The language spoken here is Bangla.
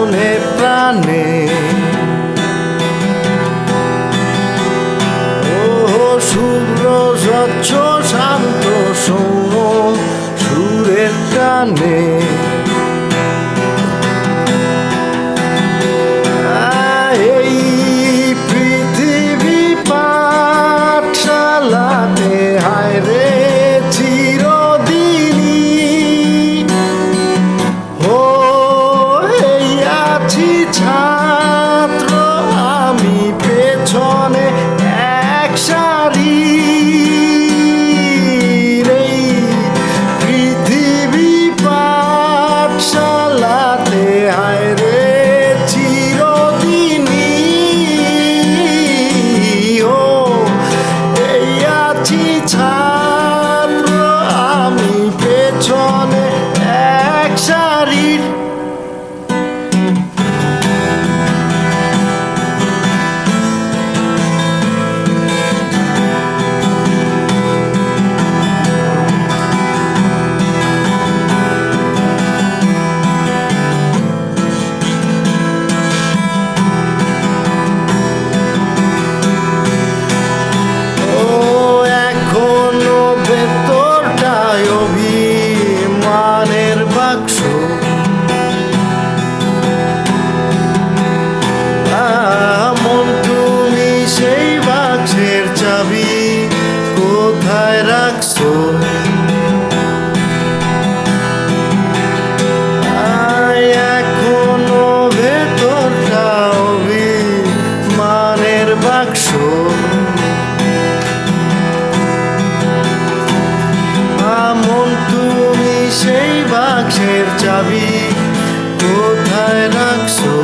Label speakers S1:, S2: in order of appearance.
S1: মনে প্রাণে। ও শুভ্র স্বচ্ছ শান্ত সৌম সুরের টানে। marido. চাবি কোথায় রাখছো? বাক্স। তুমি সেই বাক্সের চাবি কোথায় রাখছো?